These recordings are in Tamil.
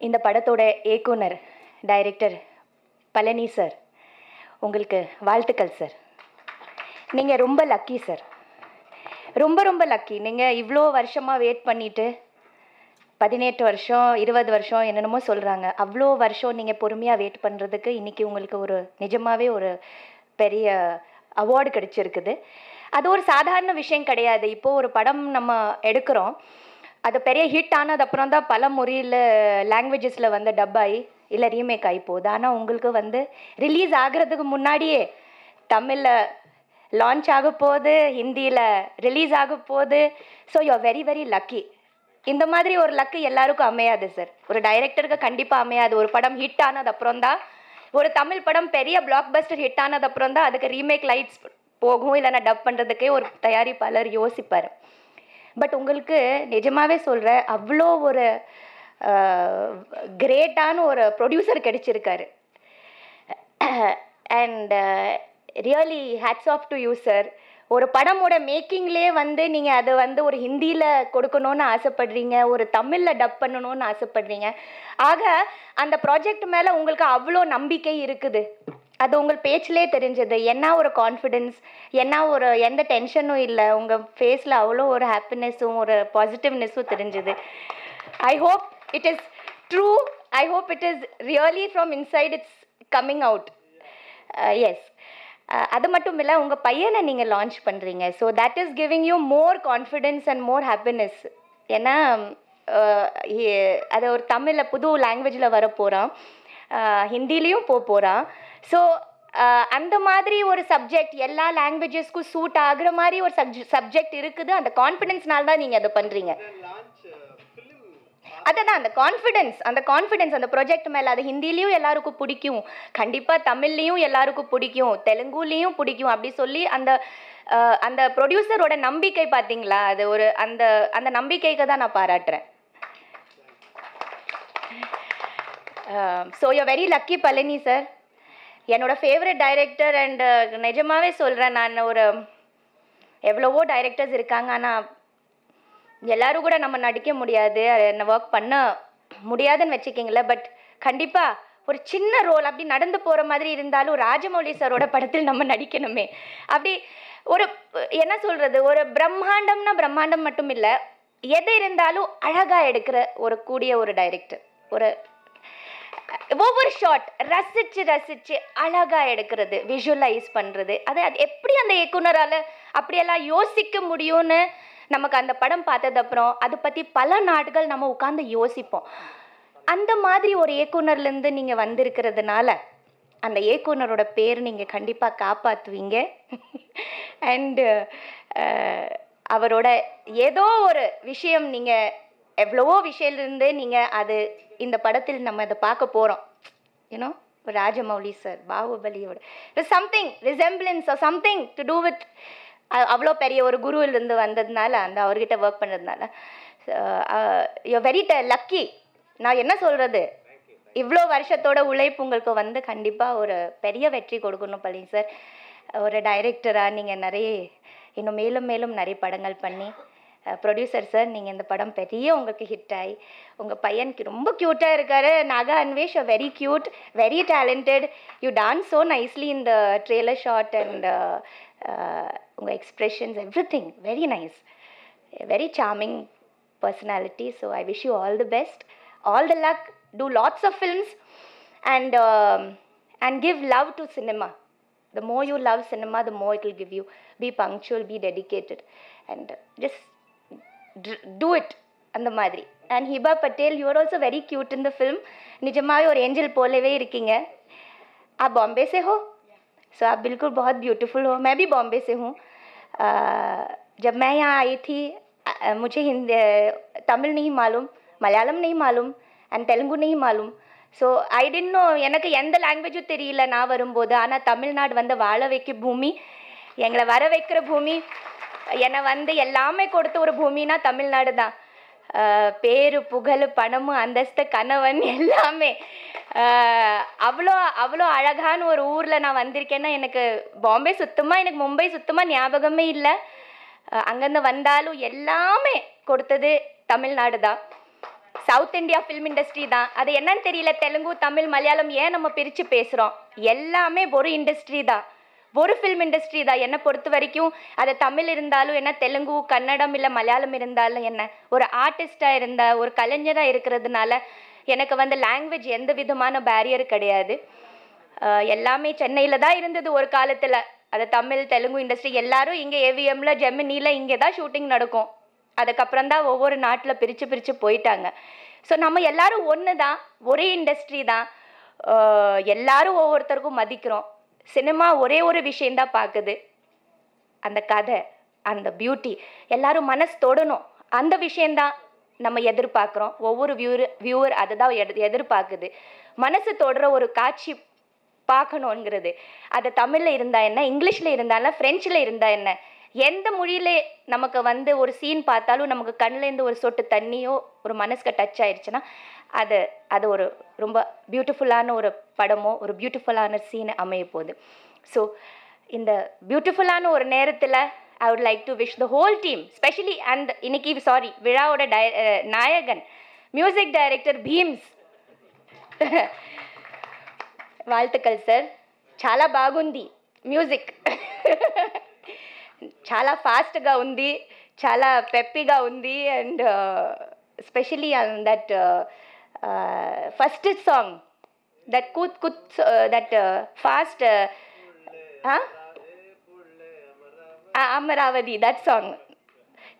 இந்த படத்தோட இயக்குனர் டைரக்டர் பழனி சார் உங்களுக்கு வாழ்த்துக்கள் சார் நீங்கள் ரொம்ப லக்கி சார் ரொம்ப ரொம்ப லக்கி நீங்கள் இவ்வளோ வருஷமாக வெயிட் பண்ணிவிட்டு பதினெட்டு வருஷம் இருபது வருஷம் என்னென்னமோ சொல்கிறாங்க அவ்வளோ வருஷம் நீங்கள் பொறுமையாக வெயிட் பண்ணுறதுக்கு இன்றைக்கி உங்களுக்கு ஒரு நிஜமாகவே ஒரு பெரிய அவார்டு கிடச்சிருக்குது. அது ஒரு சாதாரண விஷயம் கிடையாது. இப்போது ஒரு படம் நம்ம எடுக்கிறோம். அது பெரிய ஹிட் ஆனது அப்புறம் தான் பல முறையில் லாங்குவேஜஸில் வந்து டப் ஆகி இல்லை ரீமேக் ஆகி போகுது. ஆனால் உங்களுக்கு வந்து ரிலீஸ் ஆகிறதுக்கு முன்னாடியே தமிழில் லான்ச் ஆக போகுது ஹிந்தியில் ரிலீஸ் ஆக போகுது. So you very very lucky இந்த மாதிரி ஒரு லக்கு எல்லாருக்கும் அமையாது சார் ஒரு டைரக்டருக்கு கண்டிப்பாக அமையாது. ஒரு படம் ஹிட் ஆனது அப்புறம் தான் ஒரு தமிழ் படம் பெரிய பிளாக் பஸ்டர் ஹிட் ஆனது அப்புறம் தான் அதுக்கு ரீமேக் லைட்ஸ் போகும் இல்லைன்னா டப் பண்ணுறதுக்கே ஒரு தயாரிப்பாளர் யோசிப்பார். பட் உங்களுக்கு நிஜமாகவே சொல்கிறேன் அவ்வளோ ஒரு கிரேட்டான ஒரு producer கிடைச்சிருக்காரு. And really hats off to you sir ஒரு படமோட மேக்கிங்லேயே வந்து நீங்கள் அதை வந்து ஒரு ஹிந்தியில் கொடுக்கணும்னு ஆசைப்படுறீங்க ஒரு தமிழில் டப் பண்ணணும்னு ஆசைப்படுறீங்க. ஆக அந்த ப்ராஜெக்ட் மேலே உங்களுக்கு அவ்வளோ நம்பிக்கை இருக்குது. அது உங்கள் பேச்சிலே தெரிஞ்சது. என்ன ஒரு கான்ஃபிடென்ஸ் என்ன ஒரு எந்த டென்ஷனும் இல்லை. உங்கள் ஃபேஸில் அவ்வளோ ஒரு ஹாப்பினஸ்ஸும் ஒரு பாசிட்டிவ்னஸும் தெரிஞ்சுது. I hope it is true I hope it is really from inside it's coming out as அது மட்டும் இல்லை உங்கள் பையனை நீங்கள் லான்ச் பண்ணுறீங்க so that is giving you more confidence and more happiness ஏன்னா uh, அது ஒரு தமிழில் புது லாங்குவேஜில் வர போகிறான் uh, ஹிந்திலேயும் போக போகிறான் ஸோ அந்த மாதிரி ஒரு சப்ஜெக்ட் எல்லா லாங்குவேஜஸ்க்கும் சூட் ஆகுற மாதிரி ஒரு சப்ஜெ சப்ஜெக்ட் இருக்குது. அந்த கான்ஃபிடென்ஸ்னால தான் நீங்கள் அதை பண்ணுறீங்க அதுதான் அந்த கான்ஃபிடென்ஸ் அந்த கான்ஃபிடென்ஸ் அந்த ப்ரொஜெக்ட் மேலே அது ஹிந்திலையும் எல்லாருக்கும் பிடிக்கும். கண்டிப்பாக தமிழ்லேயும் எல்லாருக்கும் பிடிக்கும். தெலுங்குலேயும் பிடிக்கும். அப்படி சொல்லி அந்த அந்த ப்ரொடியூசரோட நம்பிக்கை பார்த்தீங்களா அது ஒரு அந்த அந்த நம்பிக்கைக்கு தான் நான் பாராட்டுறேன். So you very lucky Palani sir என்னோட ஃபேவரட் டைரக்டர் அண்ட் uh, நிஜமாகவே சொல்கிறேன் நான் ஒரு எவ்வளவோ டைரக்டர்ஸ் இருக்காங்க ஆனால் எல்லோரும் கூட நம்ம நடிக்க முடியாது என்ன ஒர்க் பண்ண முடியாதுன்னு வச்சுக்கிங்களேன் பட் கண்டிப்பாக ஒரு சின்ன ரோல் அப்படி நடந்து போகிற மாதிரி இருந்தாலும் ராஜமௌலி சாரோட படத்தில் நம்ம நடிக்கணுமே. அப்படி ஒரு என்ன சொல்கிறது ஒரு பிரம்மாண்டம்னா பிரம்மாண்டம் மட்டும் இல்லை எது இருந்தாலும் அழகாக எடுக்கிற ஒரு கூடிய ஒரு டைரக்டர் ஒரு ஒவ்வொரு ஷாட் ரசித்து ரசித்து அழகாக எடுக்கிறது விஷுவலைஸ் பண்ணுறது அது அது எப்படி அந்த இயக்குனரால் அப்படியெல்லாம் யோசிக்க முடியும்னு நமக்கு அந்த படம் பார்த்ததப்புறம் அதை பற்றி பல நாட்கள் நம்ம உட்காந்து யோசிப்போம். அந்த மாதிரி ஒரு இயக்குனர்லேருந்து நீங்கள் வந்திருக்கிறதுனால அந்த இயக்குனரோட பேர் நீங்கள் கண்டிப்பாக காப்பாற்றுவீங்க அண்டு அவரோட ஏதோ ஒரு விஷயம் நீங்கள் எவ்வளவோ இருந்து நீங்கள் அது இந்த படத்தில் நம்ம இதை பார்க்க போகிறோம் you know Rajamouli sir பாகுபலியோட. Something resemblance something to do with அவ்வளோ பெரிய ஒரு குருவிலிருந்து வந்ததுனால அந்த அவர்கிட்ட ஒர்க் பண்ணுறதுனால யூ வெரி ட லக்கி நான் என்ன சொல்கிறது இவ்வளோ வருஷத்தோட உழைப்பு உங்களுக்கு வந்து கண்டிப்பாக ஒரு பெரிய வெற்றி கொடுக்கணும் பழனி சார் ஒரு டைரக்டராக நீங்கள் நிறைய இன்னும் மேலும் மேலும் நிறைய படங்கள் பண்ணி ப்ரொடியூசர் சார் நீங்கள் இந்த படம் பெரிய உங்களுக்கு ஹிட் ஆகி உங்கள் பையனுக்கு ரொம்ப க்யூட்டாக இருக்கார். Naga Anvesh very cute very talented you dance so nicely இந்த ட்ரெய்லர் ஷாட் அண்ட் உங்கள் expressions everything very nice very charming personality so I wish you all the best all the luck do lots of films and and give love to cinema the more you love cinema the more it will give you. Be punctual be dedicated. And just do it அந்த மாதிரி. And Hiba Patel you are also very cute in the film நிஜமாகவே ஒரு ஏஞ்சல் போலவே இருக்கீங்க. आप बॉम्बे से हो? सो so, आप बिल्कुल बहुत ब्यूटीफुल हो. मैं भी बॉम्बे से हूँ. जब मैं ஆயி தி थी ஹிந்தி தமிழ் तमिल மாலும் மலையாளம் நெய் மாலும் அண்ட் தெலுங்கு நீ மாலும் ஸோ ஐ டென்ட் நோ எனக்கு எந்த லாங்குவேஜும் தெரியல. நான் வரும்போது ஆனால் தமிழ்நாடு வந்து வாழ வைக்க பூமி எங்களை வர வைக்கிற பூமி என்னை வந்து எல்லாமே கொடுத்த ஒரு பூமினா தமிழ்நாடு தான் பேரு புகழ் பணமும் அந்தஸ்து கணவன் எல்லாமே. அவ்வளோ அவ்வளோ அழகான ஒரு ஊரில் நான் வந்திருக்கேன்னா எனக்கு பாம்பே சுத்தமாக எனக்கு மும்பை சுத்தமாக ஞாபகமே இல்லை. அங்கேருந்து வந்தாலும் எல்லாமே கொடுத்தது தமிழ்நாடு தான் சவுத் இந்தியா ஃபிலிம் இண்டஸ்ட்ரி தான். அது என்னன்னு தெரியல தெலுங்கு தமிழ் மலையாளம் ஏன் நம்ம பிரித்து பேசுகிறோம் எல்லாமே ஒரு இண்டஸ்ட்ரி தான். ஒரு ஃபிலிம் இண்டஸ்ட்ரி தான். என்னை பொறுத்த வரைக்கும் அது தமிழ் இருந்தாலும் என்ன தெலுங்கு கன்னடம் இல்லை மலையாளம் இருந்தாலும் என்ன ஒரு ஆர்டிஸ்டாக இருந்தால் ஒரு கலைஞராக இருக்கிறதுனால எனக்கு வந்து லாங்குவேஜ் எந்த விதமான பேரியர் கிடையாது. எல்லாமே சென்னையில் தான் இருந்தது ஒரு காலத்தில். அது தமிழ் தெலுங்கு இண்டஸ்ட்ரி எல்லாரும் இங்கே ஏவிஎம்ல ஜெமினியில் இங்கே தான் ஷூட்டிங் நடக்கும். அதுக்கப்புறம் தான் ஒவ்வொரு நாட்டில் பிரித்து பிரித்து போயிட்டாங்க. ஸோ நம்ம எல்லாரும் ஒன்று தான் ஒரே இண்டஸ்ட்ரி தான். எல்லாரும் ஒவ்வொருத்தருக்கும் மதிக்கிறோம். சினிமா ஒரே ஒரு விஷயந்தான் பார்க்குது அந்த கதை அந்த பியூட்டி எல்லாரும் மனசு தொடணும். அந்த விஷயந்தான் நம்ம எதிர்பார்க்குறோம் ஒவ்வொரு வியூரு வியூவர் அதை தான் எடு எதிர்பார்க்குது மனசு தொடுற ஒரு காட்சி பார்க்கணுங்கிறது அது தமிழில் இருந்தால் என்ன இங்கிலீஷில் இருந்தாலும் ஃப்ரெஞ்சில் இருந்தால் என்ன எந்த மொழியில நமக்கு வந்து ஒரு சீன் பார்த்தாலும் நமக்கு கண்ணுலேருந்து ஒரு சொட்டு தண்ணியோ ஒரு மனசுக்கு டச் ஆயிடுச்சுன்னா அது அது ஒரு ரொம்ப பியூட்டிஃபுல்லான ஒரு படமோ ஒரு பியூட்டிஃபுல்லான சீன் அமைய போகுது ஸோ இந்த பியூட்டிஃபுல்லான ஒரு நேரத்தில் I would like to wish the whole team specially அந்த இன்னைக்கு சாரி விழாவோட டய அஹ் நாயகன் மியூசிக் டைரக்டர் பீம்ஸ் வாழ்த்துக்கள் సార్ చాలా బాగుంది మ్యూజిక్ చాలా ఫాస్ట్గా ఉంది చాలా పెప్పిగా ఉంది and specially on that first song that కూత్ కుత్ that fast Amaravati that song.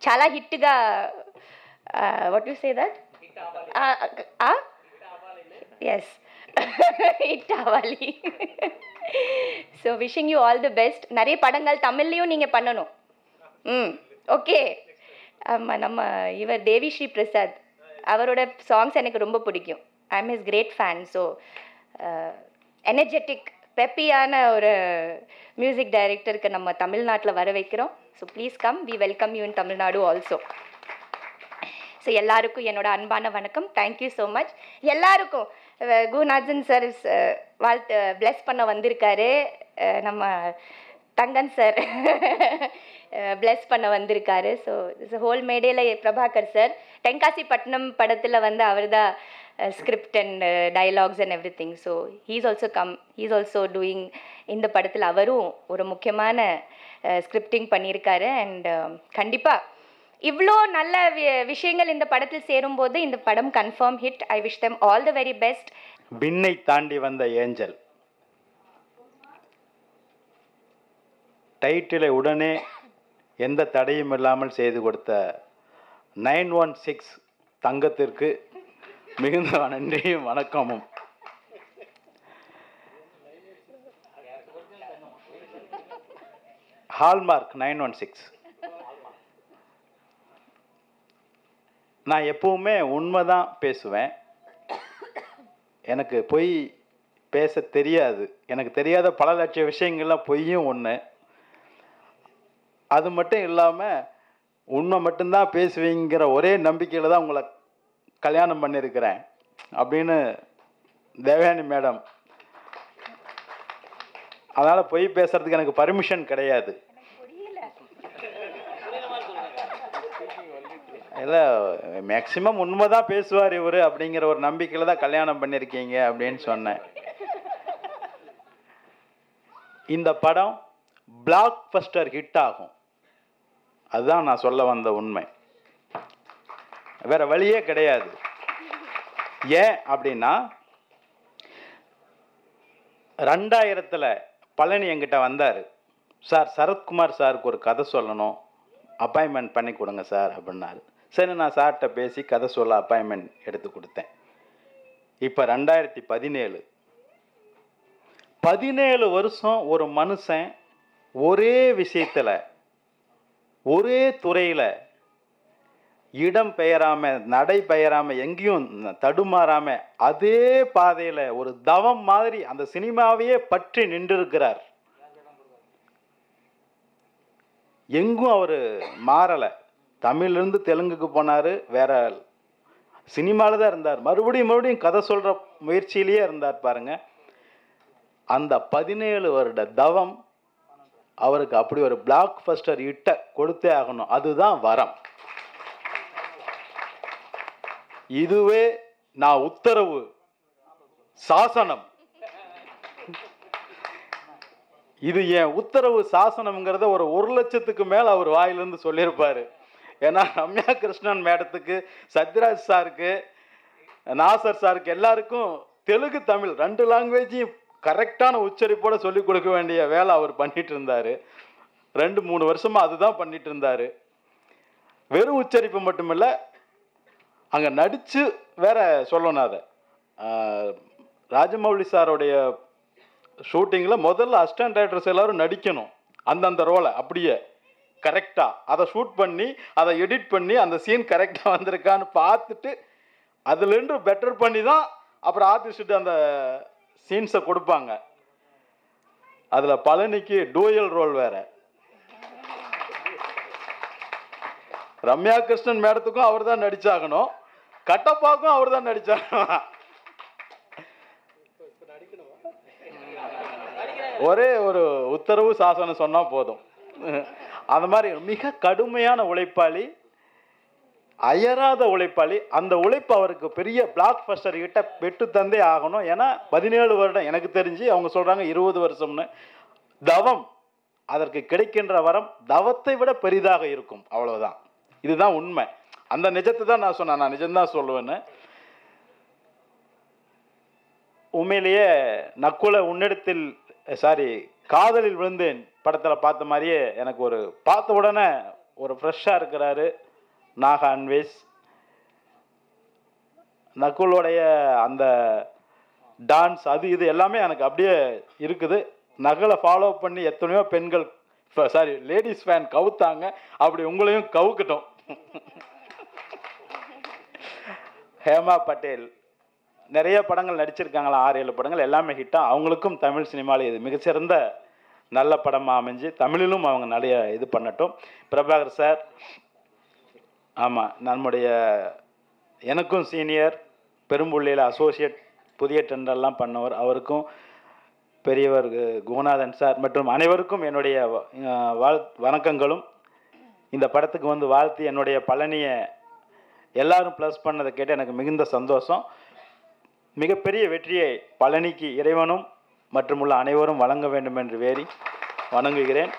చాలా హిట్గా what you say that is hit అవ్వాలి. So wishing you all the best நிறைய படங்கள் தமிழ்லேயும் நீங்கள் பண்ணணும். ம் ஓகே ஆமாம் நம்ம இவர் தேவி ஸ்ரீ பிரசாத். அவரோட சாங்ஸ் எனக்கு ரொம்ப பிடிக்கும். I am is great fan so energetic பெப்பியான ஒரு மியூசிக் டைரக்டருக்கு நம்ம தமிழ்நாட்டில் வர வைக்கிறோம். So please come we welcome you in Tamil Nadu also so எல்லாருக்கும் என்னோட அன்பான வணக்கம். தேங்க்யூ ஸோ மச் எல்லாருக்கும் அஹ் சார் வாழ்த்து பிளஸ் பண்ண வந்திருக்காரு. நம்ம தங்கன் சார் பிளஸ் பண்ண வந்திருக்காரு. ஸோ ஹோல் மேடையில் பிரபாகர் சார் தென்காசி பட்டினம் படத்தில் வந்து அவர் தான் script and dialogues and everything so he's also come he's also doing இந்த படத்தில் அவரும் ஒரு முக்கியமான ஸ்கிரிப்டிங் பண்ணியிருக்காரு. அண்ட் கண்டிப்பாக இவ்வளோ நல்ல வி- விஷயங்கள் இந்த படத்தில் சேரும்போது இந்த படம் confirm hit I wish them all the very best விண்ணை தாண்டி வந்த ஏஞ்சல். டைட்டிலை உடனே எந்த தடையும் இல்லாமல் செய்து கொடுத்த நைன் ஒன் சிக்ஸ் தங்கத்திற்கு மிகுந்த நன்றியும் வணக்கமும். Hallmark nine one six. நான் எப்பவுமே உண்மை தான் பேசுவேன். எனக்கு பொய் பேச தெரியாது. எனக்கு தெரியாத பல லட்ச விஷயங்கள்லாம் பொய்யும் ஒன்று அது மட்டும் இல்லாமல் உண்மை மட்டும்தான் பேசுவீங்கிற ஒரே நம்பிக்கையில் தான் உங்களை கல்யாணம் பண்ணியிருக்கிறேன் அப்படின்னு தேவயானி மேடம். அதனால் பொய் பேசுறதுக்கு எனக்கு பர்மிஷன் கிடையாது. இல்லை மேக்சிமம் உண்மை தான் பேசுவார் இவர் அப்படிங்கிற ஒரு நம்பிக்கையில் தான் கல்யாணம் பண்ணியிருக்கீங்க அப்படின்னு சொன்னேன். இந்த படம் பிளாக் பஸ்டர் ஹிட் ஆகும். அதுதான் நான் சொல்ல வந்த உண்மை. வேற வழியே கிடையாது. ஏன் அப்படின்னா ரெண்டாயிரத்தில் பழனி என்கிட்ட வந்தார். சார் சரத்குமார் சாருக்கு ஒரு கதை சொல்லணும். அப்பாயின்மெண்ட் பண்ணி கொடுங்க சார் அப்படின்னாரு. சரி நான் சார்கிட்ட பேசி கதை சொல்ல அப்பாயின்மெண்ட் எடுத்து கொடுத்தேன். இப்போ ரெண்டாயிரத்தி பதினேழு. பதினேழு வருஷம் ஒரு மனுஷன் ஒரே விஷயத்தில் ஒரே துறையில் இடம் பெயராமல் நடை பெயராமல் எங்கேயும் தடுமாறாமல் அதே பாதையில் ஒரு தவம் மாதிரி அந்த சினிமாவையே பற்றி நின்றிருக்கிறார். எங்கும் அவர் மாறலை. தமிழ்லேருந்து தெலுங்குக்கு போனார் வேற சினிமாவில் தான் இருந்தார். மறுபடியும் மறுபடியும் கதை சொல்கிற முயற்சியிலேயே இருந்தார் பாருங்க. அந்த பதினேழு வருட தவம் அவருக்கு அப்படி ஒரு பிளாக் ஃபஸ்டர் இட்ட கொடுத்தே ஆகணும். அதுதான் வரம். இதுவே நான் உத்தரவு சாசனம். இது என் உத்தரவு சாசனம்ங்கிறத ஒரு ஒரு லட்சத்துக்கு மேல அவர் வாயிலிருந்து சொல்லியிருப்பாரு. ஏன்னா ரம்யா கிருஷ்ணன் மேடத்துக்கு சத்யராஜ் சாருக்கு நாசர் சாருக்கு எல்லாருக்கும் தெலுங்கு தமிழ் ரெண்டு லாங்குவேஜையும் கரெக்டான உச்சரிப்போடு சொல்லிக் கொடுக்க வேண்டிய வேலை அவர் பண்ணிட்டு இருந்தார். ரெண்டு மூணு வருஷமாக அதுதான் பண்ணிட்டு இருந்தார். வெறும் உச்சரிப்பு மட்டுமில்ல அங்கே நடித்து வேற சொல்லணும் அதை. ராஜமௌலி சாருடைய ஷூட்டிங்கில் முதல்ல அசிஸ்டன்ட் டைரக்டர்ஸ் எல்லோரும் நடிக்கணும் அந்தந்த ரோலை அப்படியே. கரெக்டாக அதை ஷூட் பண்ணி அதை எடிட் பண்ணி அந்த சீன் கரெக்டாக வந்திருக்கான்னு பார்த்துட்டு அதுலேருந்து பெட்டர் பண்ணி தான் அப்புறம் ஆர்டிஸ்ட்டு அந்த சீன்ஸை கொடுப்பாங்க. அதில் பழனிக்கு டூயல் ரோல் வேறு. ரம்யா கிருஷ்ணன் மேடத்துக்கும் அவர் தான் நடிச்சாகணும். கட்டப்பாக்கும் அவர் தான் நடிச்சாகணும். ஒரே ஒரு உத்தரவு சாசனம் சொன்னால் போதும். அந்த மாதிரி மிக கடுமையான உழைப்பாளி அயராத உழைப்பாளி. அந்த உழைப்பு அவருக்கு பெரிய பிளாக் பஸ்டர் கிட்ட பெற்று தந்தே ஆகணும். ஏன்னா பதினேழு வருடம் எனக்கு தெரிஞ்சு அவங்க சொல்கிறாங்க இருபது வருஷம்னு. தவம் அதற்கு கிடைக்கின்ற வரம் தவத்தை விட பெரிதாக இருக்கும். அவ்வளவுதான். இதுதான் உண்மை. அந்த நிஜத்தை தான் நான் சொன்னேன். நான் நிஜம்தான் சொல்லுவேன்னு. உண்மையிலேயே நக்குல உன்னிடத்தில் சாரி காதலில் விழுந்தேன். படத்தில் பார்த்த மாதிரியே எனக்கு ஒரு பார்த்த உடனே ஒரு ஃப்ரெஷ்ஷாக இருக்கிறாரு நாகா அன்வேஸ். நக்குலோடைய அந்த டான்ஸ் அது இது எல்லாமே எனக்கு அப்படியே இருக்குது. நகலை ஃபாலோ பண்ணி எத்தனையோ பெண்கள் சாரி லேடிஸ் ஃபேன் கவுத்தாங்க. அப்படி உங்களையும் கவுக்கட்டும். ஹேமா பட்டேல். நிறைய படங்கள் நடிச்சிருக்காங்களா? ஆறு ஏழு படங்கள் எல்லாமே ஹிட்டாக அவங்களுக்கும் தமிழ் சினிமாவில் இது மிகச்சிறந்த நல்ல படமாக அமைஞ்சு தமிழிலும் அவங்க நிறைய இது பண்ணட்டும். பிரபாகர் சார் ஆமாம் நம்முடைய எனக்கும் சீனியர் பெரும்புள்ளியில் அசோசியேட் புதிய டெண்டர்லாம் பண்ணவர் அவருக்கும் பெரியவர் குணநாதன் சார் மற்றும் அனைவருக்கும் என்னுடைய வாழ் வணக்கங்களும். இந்த படத்துக்கு வந்து வாழ்த்து என்னுடைய பழனியை எல்லாரும் ப்ளஸ் பண்ணதை கேட்டு எனக்கு மிகுந்த சந்தோஷம். மிகப்பெரிய வெற்றியை பழனிக்கு இறைவனும் மற்றும் உள்ள அனைவரும் வழங்க வேண்டும் என்று வேறி வணங்குகிறேன்.